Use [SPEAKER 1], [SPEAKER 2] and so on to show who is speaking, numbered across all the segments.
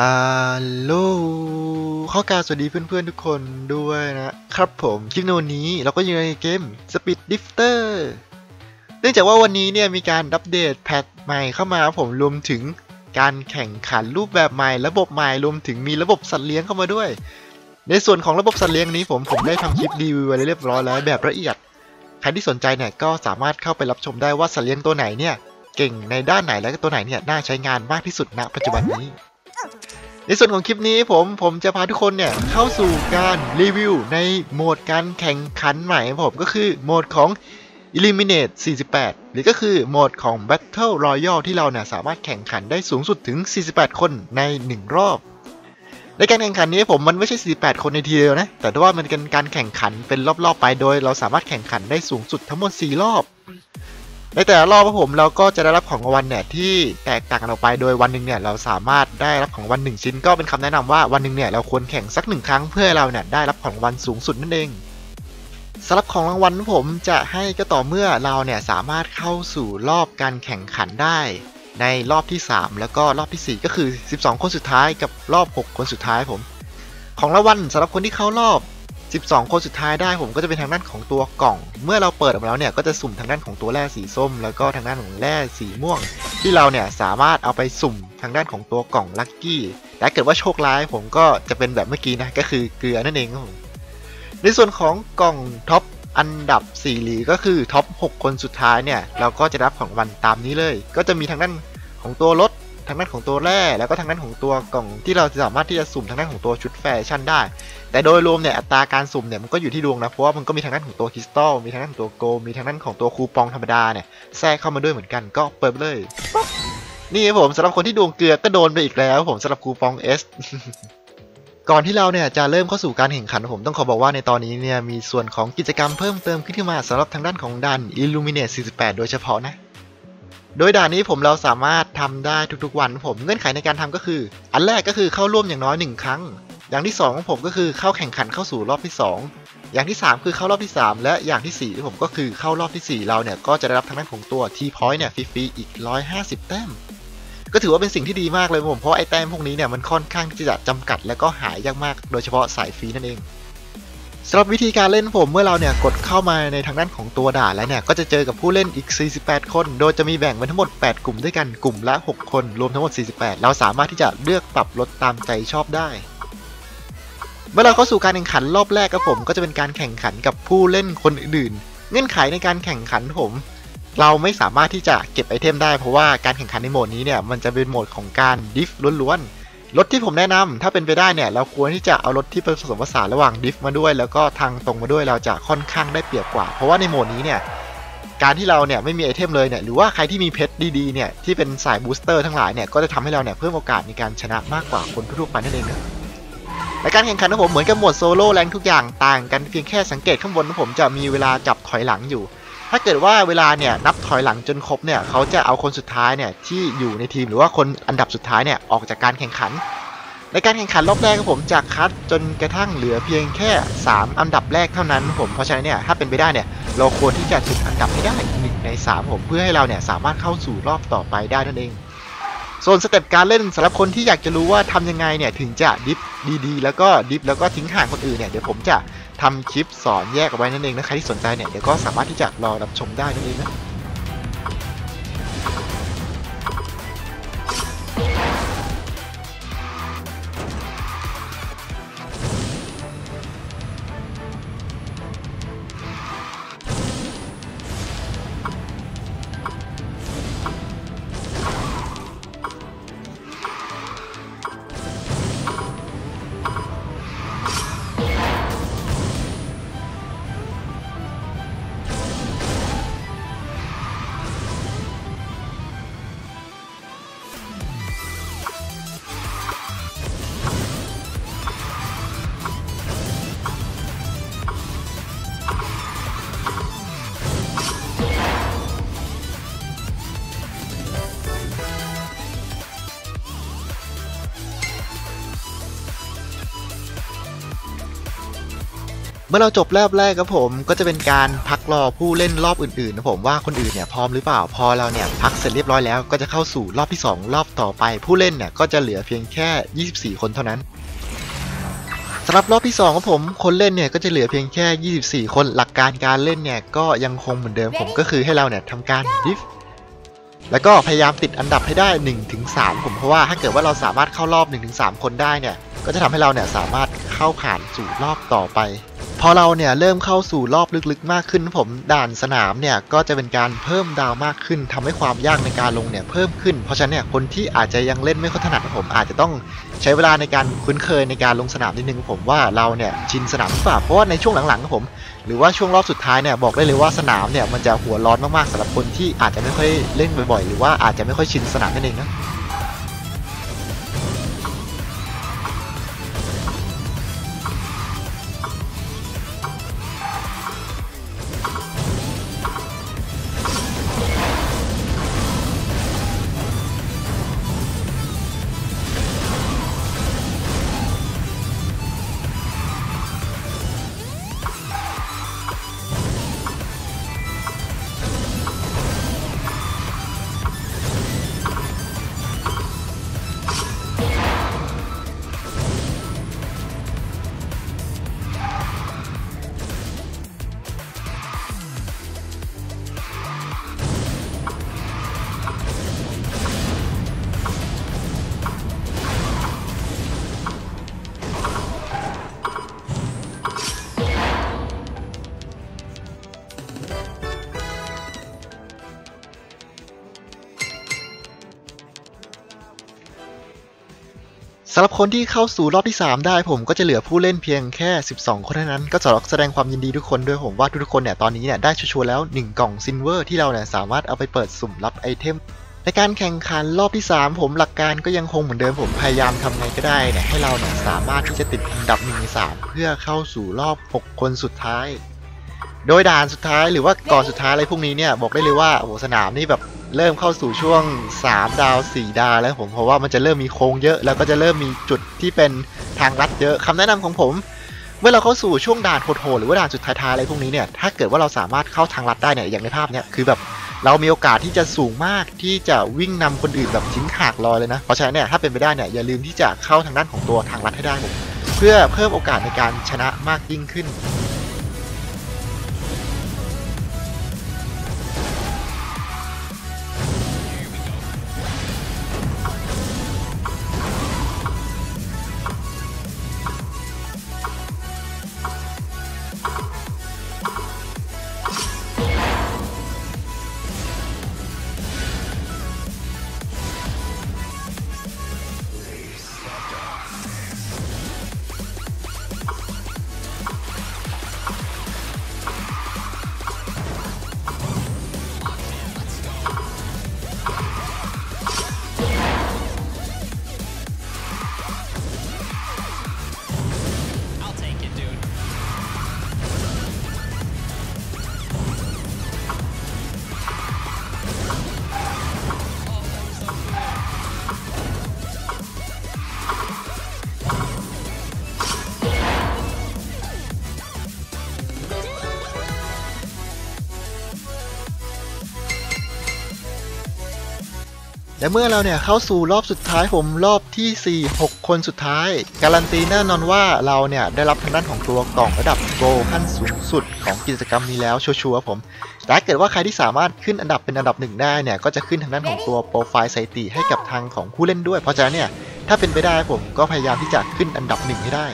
[SPEAKER 1] ฮัลโหลข้อกาบสวัสดีเพื่อนๆทุกคนด้วยนะครับผมคลิปในวันนี้เราก็อยู่ในเกม Speed Drifter เนื่องจากว่าวันนี้เนี่ยมีการอัปเดตแพทใหม่เข้ามาผมรวมถึงการแข่งขันรูปแบบใหม่ ระบบใหม่รวมถึงมีระบบสัตว์เลี้ยงเข้ามาด้วย ในส่วนของระบบสัตว์เลี้ยงนี้ผมผมได้ทำคลิปรีวิวไว้เรียบร้อยแล้วแบบละเอียด ใครที่สนใจเนี่ยก็สามารถเข้าไปรับชมได้ว่าสัตว์เลี้ยงตัวไหนเนี่ยเก่งในด้านไหนและตัวไหนเนี่ยน่าใช้งานมากที่สุดณปัจจุบันนี้ ในส่วนของคลิปนี้ผมผมจะพาทุกคนเนี่ยเข้าสู่การรีวิวในโหมดการแข่งขันใหม่ของผมก็คือโหมดของ Eliminate 48 หรือก็คือโหมดของ Battle Royale ที่เราเนี่ยสามารถแข่งขันได้สูงสุดถึง 48 คนใน 1 รอบ ในการแข่งขันนี้ผมมันไม่ใช่ 48 คนในทีเดียวนะ แต่ว่ามันเป็นการแข่งขันเป็นรอบๆไปโดย เราสามารถแข่งขันได้สูงสุดทั้งหมด 4 รอบ ในแต่ละรอบครับผมเราก็จะได้รับของรางวัลเนี่ยที่แตกต่างกันออกไปโดยวันหนึ่งเนี่ยเราสามารถได้รับของรางวัลหนึ่งชิ้น ก็เป็นคำแนะนำว่าวันหนึ่งเนี่ยเราควรแข่งสักหนึ่งครั้งเพื่อเราเนี่ยได้รับของรางวัลสูงสุดนั่นเองสำหรับของรางวัลผมจะให้ก็ต่อเมื่อเราเนี่ยสามารถเข้าสู่รอบการแข่งขันได้ ในรอบที่ 3 แล้วก็รอบทีสี่4 ก็คือ 12 คนสุดท้ายกับรอบ 6 คนสุดท้ายผม ของรางวัลสำหรับคนที่เข้ารอบ 12 คนสุดท้ายได้ผมก็จะเป็นทางด้านของตัวกล่อง เมื่อเราเปิดออกมาแล้วเนี่ยก็จะสุ่มทางด้านของตัวแร่สีส้ม แล้วก็ทางด้านของแร่สีม่วง ที่เราเนี่ยสามารถเอาไปสุ่มทางด้านของตัวกล่องลัคกี้แต่เกิดว่าโชคร้ายผมก็จะเป็นแบบเมื่อกี้นะก็คือเกลือนั่นเองครับผมในส่วนของกล่องท็อปอันดับ4หรือก็คือท็อป6คนสุดท้ายเนี่ยเราก็จะรับของรางวันตามนี้เลย ก็จะมีทางด้านของตัวรถ ทางด้านของตัวแร่แล้วก็ทางด้านของตัวกล่องที่เราสามารถที่จะสุ่มทางด้านของตัวชุดแฟชั่นได้ แต่โดยรวมเนี่ยอัตราการสุ่มเนี่ยมันก็อยู่ที่ดวงนะเพราะว่ามันก็มีทางด้านของตัวคริสตัลมีทางด้านของตัวโกลมีทางด้านของตัวคูปองธรรมดาเนี่ยแทรกเข้ามาด้วยเหมือนกันก็เปิดเลยนี่ผมสำหรับคนที่ดวงเกลือก็โดนไปอีกแล้วผมสำหรับคูปอง S ก่อนที่เราเนี่ยจะเริ่มเข้าสู่การแข่งขันผมต้องขอบอกว่าในตอนนี้เนี่ยมีส่วนของกิจกรรมเพิ่มเติมขึ้นมาสำหรับทางด้านของด่าน Illuminate 48 โดยเฉพาะนะ โดยด่านนี้ผมเราสามารถทำได้ทุกๆวันผมเงื่อนไขในการทำก็คือ อันแรกก็คือเข้าร่วมอย่างน้อย 1 ครั้ง อย่างที่2ของผมก็คือเข้าแข่งขันเข้าสู่รอบที่ 2 อย่างที่ 3 คือเข้ารอบที่ 3 และอย่างที่4ที่ผมก็คือเข้ารอบที่ 4 เราเนี่ยก็จะได้รับทางด้านของตัว T point เนี่ยฟรีๆอีก 150 แต้ม ก็ถือว่าเป็นสิ่งที่ดีมากเลยผมเพราะไอ้แต้มพวกนี้เนี่ยมันค่อนข้างที่จะจำกัดและก็หายยากมาก โดยเฉพาะสายฟรีนั่นเอง สำหรับวิธีการเล่นผมเมื่อเราเนี่ยกดเข้ามาในทางด้านของตัวด่านแล้วเนี่ยก็จะเจอกับผู้เล่นอีก 48 คน โดยจะมีแบ่งเป็นทั้งหมด 8 กลุ่มด้วยกันกลุ่มละ 6 คน รวมทั้งหมด 48 เราสามารถที่จะเลือกปรับลดตามใจชอบได้ เมื่อเราเข้าสู่การแข่งขันรอบแรกกับผม ก็จะเป็นการแข่งขันกับผู้เล่นคนอื่นๆ เงื่อนไขในการแข่งขันผม เราไม่สามารถที่จะเก็บไอเทมได้เพราะว่าการแข่งขันในโหมดนี้เนี่ยมันจะเป็นโหมดของการดิฟล้วนๆ รถที่ผมแนะนำถ้าเป็นไปได้เนี่ย เราควรที่จะเอารถที่ผสมผสานระหว่างดิฟมาด้วย แล้วก็ทางตรงมาด้วยเราจะค่อนข้างได้เปรียบกว่า เพราะว่าในโหมดนี้เนี่ยการที่เราเนี่ยไม่มีไอเทมเลยเนี่ยหรือว่าใครที่มีเพชรดีๆเนี่ยที่เป็นสายบูสเตอร์ทั้งหลายเนี่ยก็จะทำให้เราเนี่ยเพิ่มโอกาสในการชนะมากกว่าคนทั่วไปนั่นเองนะและการแข่งขันของผมเหมือนกับโหมดโซโล่แรงทุกอย่างต่างกันเพียงแค่สังเกตข้างบนของผมจะมีเวลาจับถอยหลังอยู่ ถ้าเกิดว่าเวลาเนี่ยนับถอยหลังจนครบเนี่ยเขาจะเอาคนสุดท้ายเนี่ยที่อยู่ในทีมหรือว่าคนอันดับสุดท้ายเนี่ยออกจากการแข่งขัน ในการแข่งขันรอบแรกของผมจะคัดจนกระทั่งเหลือเพียงแค่ 3 อันดับแรกเท่านั้นผมเพราะฉะนั้นเนี่ยถ้าเป็นไปได้เนี่ยเราควรที่จะถึงอันดับให้ได้หนึ่งใน 3 ผมเพื่อให้เราเนี่ยสามารถเข้าสู่รอบต่อไปได้นั่นเองส่วนสเต็ปการเล่นสำหรับคนที่อยากจะรู้ว่าทำยังไงเนี่ยถึงจะดิฟดีๆ แล้วก็ดิฟแล้วก็ทิ้งห่างคนอื่นเนี่ยเดี๋ยวผมจะ ทำคลิปสอนแยกเอาไว้นั่นเองนะใครที่สนใจเนี่ยเดี๋ยวก็สามารถที่จะรอรับชมได้นั่นเองนะ เมื่อเราจบรอบแรกครับผมก็จะเป็นการพักรอผู้เล่นรอบอื่นๆนะผมว่าคนอื่นเนี่ยพร้อมหรือเปล่าพอเราเนี่ยพักเสร็จเรียบร้อยแล้วก็จะเข้าสู่รอบที่ 2 รอบต่อไป ผู้เล่นเนี่ยก็จะเหลือเพียงแค่ 24 คนเท่านั้นสำหรับรอบที่2ของผมคนเล่นเนี่ยก็จะเหลือเพียงแค่ 24 คนหลักการการเล่นเนี่ยก็ยังคงเหมือนเดิมผมก็คือให้เราเนี่ยทำการดิฟแล้วก็พยายามติดอันดับให้ได้ 1-3 ผมเพราะว่าถ้าเกิดว่าเราสามารถเข้ารอบ 1-3 คนได้เนี่ยก็จะทำให้เราเนี่ยสามารถเข้าผ่านสู่รอบต่อไป อเราเนี่ยเริ่มเข้าสู่รอบลึกๆ มากขึ้นผมด่านสนามเนี่ยก็จะเป็นการเพิ่มดาวมากขึ้นทำให้ความยากในการลงเนี่ยเพิ่มขึ้น เพราะฉะนั้นเนี่ยคนที่อาจจะยังเล่นไม่ค่อยถนัดผมอาจจะต้องใช้เวลาในการคุ้นเคยในการลงสนามนิดนึงผมว่าเราเนี่ยชินสนามหรือเปล่าเพราะว่าในช่วงหลังๆผมหรือว่าช่วงรอบสุดท้ายเนี่ยบอกได้เลยว่าสนามเนี่ยมันจะหัวร้อนมากๆสำหรับคนที่อาจจะไม่ค่อยเล่นบ่อยๆ หรือว่าอาจจะไม่ค่อยชินสนามนั่นเองนะ สำหรับคนที่เข้าสู่รอบที่ 3 ได้ผมก็จะเหลือผู้เล่นเพียงแค่ 12 คนเท่านั้น ก็จะแสดงความยินดีทุกคนด้วยผมว่าทุกๆคนเนี่ยตอนนี้เนี่ยได้ชัวร์แล้ว 1 กล่องซินเวอร์ที่เราเนี่ยสามารถเอาไปเปิดสุ่มรับไอเทมในการแข่งขันรอบที่ 3 ผมหลักการก็ยังคงเหมือนเดิมผมพยายามทำไงก็ได้เนี่ยให้เราเนี่ยสามารถที่จะติดอันดับ1ใน3เพื่อเข้าสู่รอบ 6 คนสุดท้าย โดยด่านสุดท้ายหรือว่าก่อนสุดท้ายอะไรพวกนี้เนี่ยบอกได้เลยว่าโอ้โหสนามนี่แบบเริ่มเข้าสู่ช่วง 3 ดาว 4 ดาวแล้วผมเพราะว่ามันจะเริ่มมีโค้งเยอะ แล้วก็จะเริ่มมีจุดที่เป็นทางลัดเยอะคำแนะนำของผม เมื่อเราเข้าสู่ช่วงด่านโหดๆหรือว่าด่านสุดท้ายๆอะไรพวกนี้เนี่ยถ้าเกิดว่าเราสามารถเข้าทางลัดได้เนี่ยอย่างในภาพเนี่ยคือแบบเรามีโอกาสที่จะสูงมากที่จะวิ่งนำคนอื่นแบบทิ้งขากลอยเลยนะ เพราะฉะนั้นเนี่ยถ้าเป็นไปได้เนี่ยอย่าลืมที่จะเข้าทางด้านของตัวทางลัดให้ได้ผมเพื่อเพิ่มโอกาสในการชนะมากยิ่งขึ้น และเมื่อเราเนี่ยเข้าสู่รอบสุดท้ายผมรอบที่ 4 6 คนสุดท้าย การันตีแน่นอนว่าเราเนี่ยได้รับทางด้านของตัวกล่องระดับโกลขั้นสูงสุดของกิจกรรมนี้แล้วชัวร์ๆผมแต่ถ้าเกิดว่าใครที่สามารถขึ้นอันดับเป็นอันดับหนึ่งได้เนี่ยก็จะขึ้นทางด้านของตัวโปรไฟล์สถิติให้กับทางของผู้เล่นด้วย เพราะฉะนั้นเนี่ยถ้าเป็นไปได้ผมก็พยายามที่จะขึ้นอันดับหนึ่งให้ได้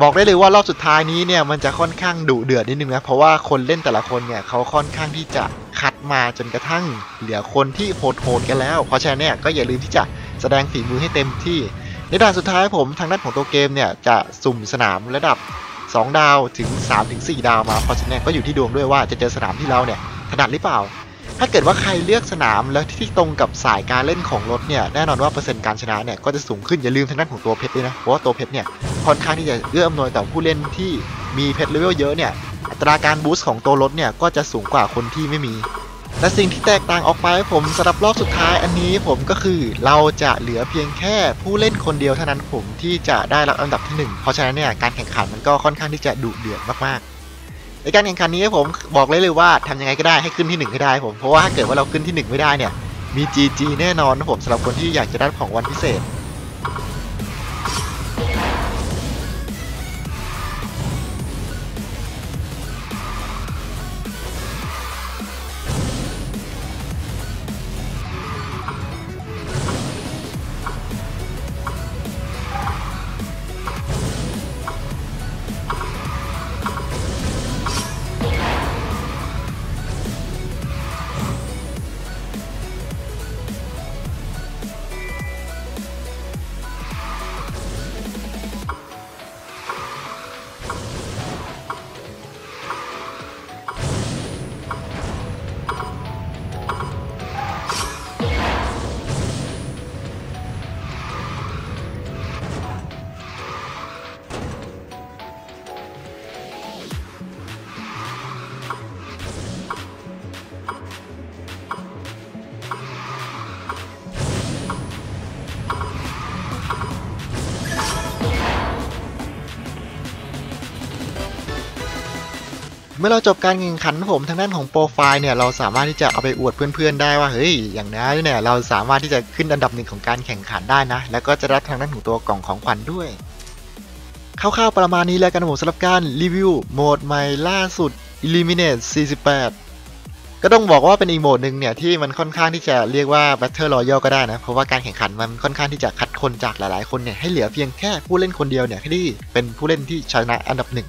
[SPEAKER 1] บอกได้เลยว่ารอบสุดท้ายนี้เนี่ยมันจะค่อนข้างดุเดือดนิดนึงนะเพราะว่าคนเล่นแต่ละคนเนี่ยเขาค่อนข้างที่จะคัดมาจนกระทั่งเหลือคนที่โหดๆกันแล้ว เพราะฉะนั้นเนี่ยก็อย่าลืมที่จะแสดงฝีมือให้เต็มที่ ในด่านสุดท้ายผมทางด้านของตัวเกมเนี่ยจะสุ่มสนามระดับ 2 ดาวถึง3ถึง4ดาวมาเพราะฉะนั้นก็อยู่ที่ดวงด้วยว่าจะเจอสนามที่เราเนี่ยถนัดหรือเปล่า ถ้าเกิดว่าใครเลือกสนามแล้วที่ตรงกับสายการเล่นของรถเนี่ยแน่นอนว่าเปอร์เซ็นต์การชนะเนี่ยก็จะสูงขึ้นอย่าลืมทางด้านของตัวเพชรด้วยนะเพราะว่าตัวเพชรเนี่ยค่อนข้างที่จะเอื้ออำนวยต่อผู้เล่นที่มีเพชรเลเวลเยอะเนี่ยอัตราการบูสต์ของตัวรถเนี่ยก็จะสูงกว่าคนที่ไม่มี และสิ่งที่แตกต่างออกไปผมสำหรับรอบสุดท้ายอันนี้ผมก็คือเราจะเหลือเพียงแค่ผู้เล่นคนเดียวเท่านั้นผมที่จะได้รับอันดับที่หนึ่งเพราะฉะนั้นเนี่ยการแข่งขันมันก็ค่อนข้างที่จะดุเดือดมากๆ ในการแข่งขันนี้ผมบอกเลยเลยว่าทำยังไงก็ได้ให้ขึ้นที่หนึ่งให้ได้ผม เพราะว่าถ้าเกิดว่าเราขึ้นที่หนึ่งไม่ได้เนี่ยมี GG แน่นอนนะผมสำหรับคนที่อยากจะได้ของวันพิเศษ มื่อเราจบการแข่งขันผมทางด้านของโปรไฟล์เนี่ยเราสามารถที่จะเอาไปอวดเพื่อนๆได้ว่าเฮ้ยอย่างนี้เนี่ยเราสามารถที่จะขึ้นอันดับหนึ่งของการแข่งขันได้นะ แล้วก็จะรับทางด้านของตัวกล่องของขวัญด้วยคร่าวๆประมาณนี้แล้วกันนะผมสำหรับการรีวิวโหมดใหม่ล่าสุด Eliminate 48 ก็ต้องบอกว่าเป็นอีกโหมดหนึ่งเนี่ยที่มันค่อนข้างที่จะเรียกว่า Battle Royale ก็ได้นะ เพราะว่าการแข่งขันมันค่อนข้างที่จะคัดคนจากหลายๆคนเนี่ยให้เหลือเพียงแค่ผู้เล่นคนเดียวเนี่ยที่เป็นผู้เล่นที่ชนะอันดับหนึ่ง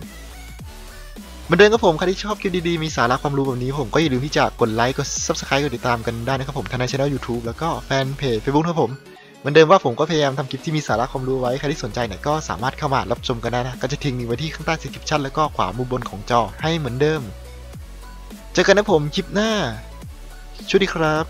[SPEAKER 1] มือนเดิมครับผมใครที่ชอบคลิปดีๆ มีสาระความรู้แบบนี้ผมก็อย่าลืมที่จะกดไลค์ กด subscribe กดติดตามกันได้นะครับผมทางในช่อง YouTube แล้วก็แฟนเพจ Facebook ครับผมเหมือนเดิมว่าผมก็พยายามทำคลิปที่มีสาระความรู้ไว้ ใครที่สนใจเนี่ยก็สามารถเข้ามารับชมกันได้นะ ก็จะทิ้งลิงก์ไว้ที่ข้างใต้ description แล้วก็ขวามุมบนของจอให้เหมือนเดิม เจอกันนะผมคลิปหน้าช่วยดีครับ